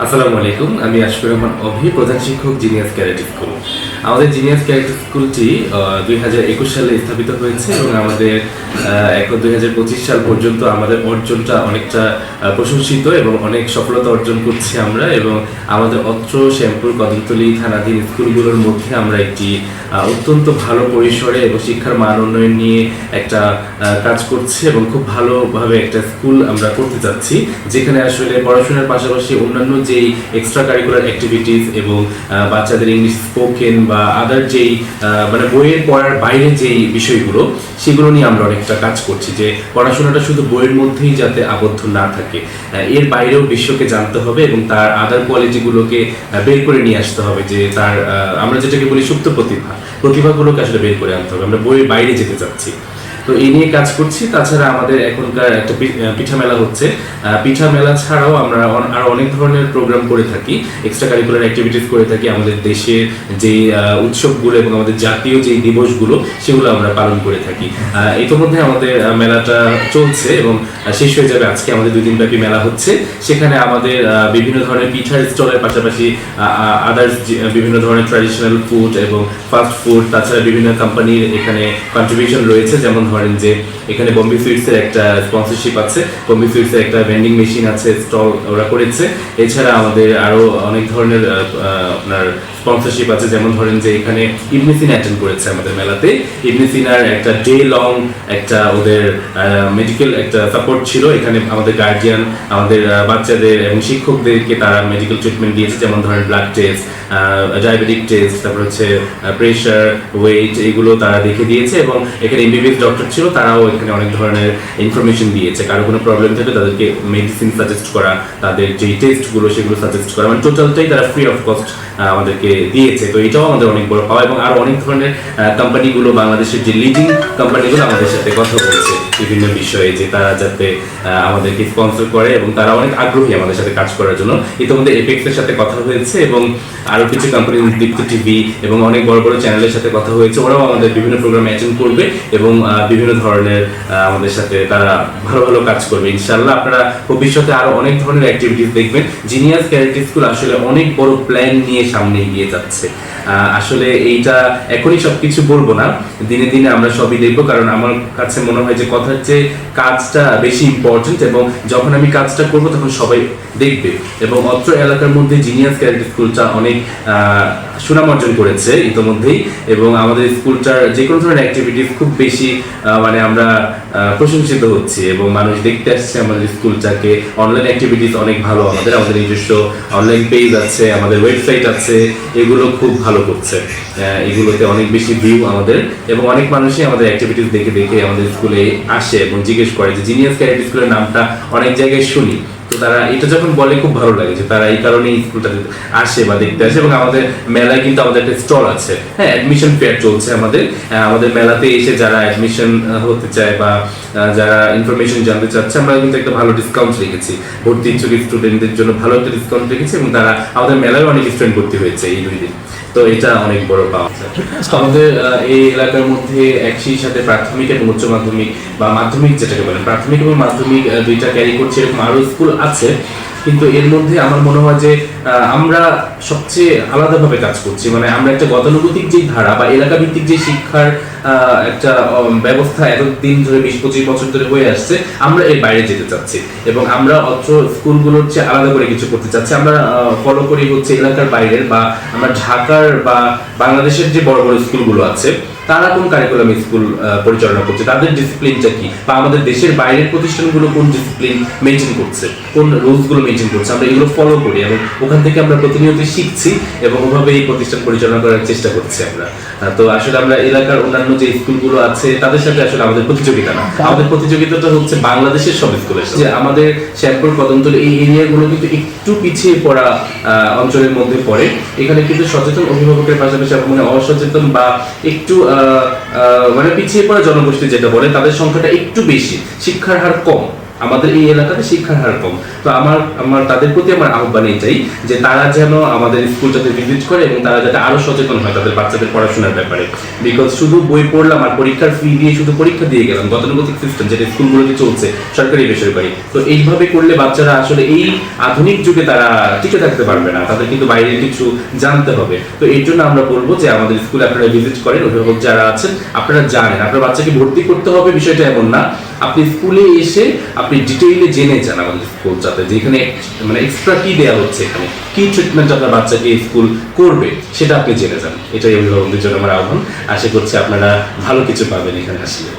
আসসালামু আলাইকুম আমি আশফুর রহমান অভি প্রধান শিক্ষক জিনিয়াস ক্যারেটিভ স্কুল আমাদের জিনিয়াস ক্যারেট স্কুলটি দুই হাজার একুশ সালে স্থাপিত হয়েছে এবং আমাদের এখন দুই হাজার পঁচিশ সাল পর্যন্ত আমাদের অর্জনটা অনেকটা প্রশংসিত এবং অনেক সফলতা অর্জন করছি আমরা এবং আমাদের অত্র শ্যামপুর কদমতলী থানাধীন স্কুলগুলোর মধ্যে আমরা একটি অত্যন্ত ভালো পরিসরে এবং শিক্ষার মান উন্নয়ন নিয়ে একটা কাজ করছি এবং খুব ভালোভাবে একটা স্কুল আমরা করতে চাচ্ছি, যেখানে আসলে পড়াশোনার পাশাপাশি অন্যান্য যেই এক্সট্রা কারিকুলার অ্যাক্টিভিটিস এবং বাচ্চাদের ইংলিশ স্পোকেন বা আদার যেই মানে বইয়ের পড়ার বাইরে যেই বিষয়গুলো, সেগুলো নিয়ে আমরা অনেকটা কাজ করছি যে পড়াশোনাটা শুধু বইয়ের মধ্যেই যাতে আবদ্ধ না থাকে। এর বাইরেও বিশ্বকে জানতে হবে এবং তার আদার কোয়ালিটিগুলোকে বের করে নিয়ে আসতে হবে যে তার আমরা যেটাকে বলি সুপ্ত প্রতিভা, প্রতিভাগুলোকে আসলে বের করে আনতে হবে। আমরা বইয়ের বাইরে যেতে চাচ্ছি। তো এই নিয়ে কাজ করছি। তাছাড়া আমাদের এখনকার একটা পিঠা মেলা হচ্ছে। পিঠা মেলা ছাড়াও আমরা আরও অনেক ধরনের প্রোগ্রাম করে থাকি। এক্সট্রা কারিকুলার অ্যাক্টিভিটিস করে থাকি। আমাদের দেশের যে উৎসবগুলো এবং আমাদের জাতীয় যে দিবসগুলো, সেগুলো আমরা পালন করে থাকি। ইতোমধ্যে আমাদের মেলাটা চলছে এবং শেষ হয়ে যাবে। আজকে আমাদের দুই দিনব্যাপী মেলা হচ্ছে। সেখানে আমাদের বিভিন্ন ধরনের পিঠার স্টলের পাশাপাশি আদার্স বিভিন্ন ধরনের ট্র্যাডিশনাল ফুড এবং ফাস্ট ফুড তাছাড়া বিভিন্ন কোম্পানির এখানে কন্ট্রিবিউশন রয়েছে। যেমন ধরেন যে এখানে বম্বে সুইটসের একটা স্পন্সরশিপ আছে বম্বে সুইটসের একটা ভেন্ডিং মেশিন আছে স্টল ওরা করেছে। এছাড়া আমাদের আরও অনেক ধরনের আপনার স্পন্সরশিপ আছে, যেমন ধরেন যে এখানে ইবনিসিন অ্যাটেন্ড করেছে আমাদের মেলাতে। ইবনিসিনার একটা ডে লং একটা ওদের মেডিকেল একটা সাপোর্ট ছিল। এখানে আমাদের গার্জিয়ান আমাদের বাচ্চাদের এবং শিক্ষকদেরকে তারা মেডিকেল ট্রিটমেন্ট দিয়েছে, যেমন ধরেন ব্লাড টেস্ট ডায়াবেটিক টেস্ট তারপর হচ্ছে প্রেশার ওয়েট এগুলো তারা দেখে দিয়েছে এবং এখানে এমবিবিএস ডক্টর ছিল, তারাও এখানে অনেক ধরনের ইনফরমেশন দিয়েছে। কারও কোনো প্রবলেম থাকলে তাদেরকে মেডিসিন সাজেস্ট করা, তাদের যে টেস্টগুলো সেগুলো সাজেস্ট করা মানে টোটালটাই তারা ফ্রি অফ কস্ট আমাদেরকে দিয়েছে। তো এটাও আমাদের অনেক বড় পাওয়া এবং আরও অনেক ধরনের কোম্পানিগুলো বাংলাদেশের যে লিডিং কোম্পানিগুলো আমাদের সাথে কথা বলছে বিভিন্ন বিষয়ে যে তারা যাতে আমাদেরকে স্পন্সর করে এবং তারা অনেক আগ্রহী আমাদের সাথে কাজ করার জন্য। ইতিমধ্যে এপেক্সের সাথে কথা হয়েছে এবং আরও কিছু কোম্পানি দীপ্ত টিভি এবং অনেক বড় বড় চ্যানেলের সাথে কথা হয়েছে। ওরাও আমাদের বিভিন্ন প্রোগ্রাম অ্যাটেন্ড করবে এবং বিভিন্ন ধরনের আমাদের সাথে তারা ভালো ভালো কাজ করবে। ইনশাল্লাহ আপনারা ভবিষ্যতে আরও অনেক ধরনের অ্যাক্টিভিটিস দেখবেন। জিনিয়াস ক্যারেক্টার স্কুল আসলে অনেক বড় প্ল্যান নিয়ে সামনে এগিয়ে যাচ্ছে। আসলে এইটা এখনই সবকিছু বলব না। দিনে দিনে আমরা সবই দেখব, কারণ আমার কাছে মনে হয় যে কথার চেয়ে কাজটা বেশি ইম্পর্টেন্ট এবং যখন আমি কাজটা করব তখন সবাই দেখবে। এবং অত্র এলাকার মধ্যে জিনিয়াস ক্যারেক্টার স্কুলটা অনেক সুনাম অর্জন করেছে ইতোমধ্যেই। এবং আমাদের স্কুলটার যে কোনো ধরনের অ্যাক্টিভিটিস খুব বেশি মানে আমরা প্রশংসিত হচ্ছি এবং মানুষ দেখতে আসছে আমাদের স্কুলটাকে অনলাইন অ্যাক্টিভিটিস অনেক ভালো, আমাদের আমাদের নিজস্ব অনলাইন পেজ আছে, আমাদের ওয়েবসাইট আছে, এগুলো খুব ভালো করছে। এগুলোতে অনেক বেশি ভিউ আমাদের এবং অনেক মানুষই আমাদের অ্যাক্টিভিটিস দেখে দেখে আমাদের স্কুলে আসে এবং জিজ্ঞেস করে যে জিনিয়াস ক্যারেট স্কুলের নামটা অনেক জায়গায় শুনি। তো তারা, এটা যখন বলে খুব ভালো লাগে যে তারা এই স্কুলটাতে আসে বা দেখতে আসে এবং আমাদের মেলায় কিন্তু আমাদের একটা স্টল আছে। হ্যাঁ অ্যাডমিশন ফেয়ার চলছে আমাদের। আমাদের মেলাতে এসে যারা অ্যাডমিশন হতে চায় বা যারা ইনফরমেশন জানতে চাচ্ছে, আমরা কিন্তু একটা ভালো ডিসকাউন্ট রেখেছি। ভর্তি ইচ্ছুক স্টুডেন্টদের জন্য ভালো একটা ডিসকাউন্ট রেখেছি এবং তারা, আমাদের মেলায় অনেক স্টুডেন্ট ভর্তি হয়েছে এই দুই দিন। তো এটা অনেক বড় পাওয়া যায়। আমাদের এই এলাকার মধ্যে একই সাথে প্রাথমিক এবং উচ্চ মাধ্যমিক বা মাধ্যমিক যেটাকে বলেন প্রাথমিক এবং মাধ্যমিক দুইটা ক্যারি করছে, এরকম আরও স্কুল আছে। কিন্তু এর মধ্যে আমার মনে হয় যে আমরা সবচেয়ে আলাদাভাবে কাজ করছি। মানে আমরা একটা গতানুগতিক যে ধারা বা এলাকা ভিত্তিক যে শিক্ষার একটা ব্যবস্থা এতদিন ধরে বিশ, পঁচিশ বছর ধরে হয়ে আসছে, আমরা এর বাইরে যেতে চাচ্ছি। এবং আমরা অত্র স্কুলগুলোর চেয়ে আলাদা করে কিছু করতে চাচ্ছি। আমরা ফলো করি হচ্ছে এলাকার বাইরের বা আমরা ঢাকার বা বাংলাদেশের যে বড় বড় স্কুলগুলো আছে, তারা কোন কারিকুলাম স্কুল পরিচালনা করছে? তাদের ডিসিপ্লিনটা কি? বা আমাদের দেশের বাইরের প্রতিষ্ঠানগুলো কোন ডিসিপ্লিন মেনটেন করছে? কোন রুলসগুলো মেনটেন করছে? আমরা এগুলো ফলো করি এবং ওখান থেকে আমরা প্রতিনিয়ত শিখছি এবং ওভাবে এই প্রতিষ্ঠান পরিচালনা করার চেষ্টা করছি আমরা। তো আসলে আমরা এলাকার অন্যান্য যে স্কুলগুলো আছে, তাদের সাথে আসলে আমাদের প্রতিযোগিতা না। আমাদের প্রতিযোগিতাটা হচ্ছে বাংলাদেশের সব স্কুলের। যে আমাদের শ্যামপুর কদমতলী এই এরিয়াগুলো কিন্তু একটু পিছিয়ে পড়া অঞ্চলের মধ্যে পড়ে। এখানে কিন্তু সচেতন অভিভাবকের পাশাপাশি মানে অসচেতন বা একটু মানে পিছিয়ে পড়া জনগোষ্ঠী যেটা বলে, তাদের সংখ্যাটা একটু বেশি। শিক্ষার হার কম। আমাদের এই এলাকাতে শিক্ষার হার কম। তো আমার আমার, তাদের প্রতি আমার আহ্বান এটাই যে তারা যেন আমাদের স্কুলটাতে ভিজিট করে এবং তারা যাতে আরও সচেতন হয় তাদের বাচ্চাদের পড়াশোনার ব্যাপারে। বিকজ শুধু বই পড়লাম আর পরীক্ষার ফি দিয়ে শুধু পরীক্ষা দিয়ে গেলাম, গতানুগতিক সিস্টেম যেটা স্কুলগুলোতে চলছে, সরকারি, বেসরকারি। তো এইভাবে করলে বাচ্চারা আসলে এই আধুনিক যুগে তারা টিকে থাকতে পারবে না। তাদের কিন্তু বাইরের কিছু জানতে হবে। তো এই জন্য আমরা বলব যে আমাদের স্কুলে আপনারা ভিজিট করেন, অভিভাবক যারা আছেন, আপনারা জানেন। আপনার বাচ্চাকে ভর্তি করতে হবে, বিষয়টা এমন না। আপনি স্কুলে এসে আপনি ডিটেইলে জেনে যান আমাদের স্কুল যাতে যেখানে মানে এক্সট্রা কি দেওয়া হচ্ছে এখানে, কি ট্রিটমেন্ট আপনার বাচ্চাকে স্কুল করবে, সেটা আপনি জেনে যান। এটাই অভিভাবকদের জন্য আমার আহ্বান। আশা করছি আপনারা ভালো কিছু পাবেন এখানে আসলে।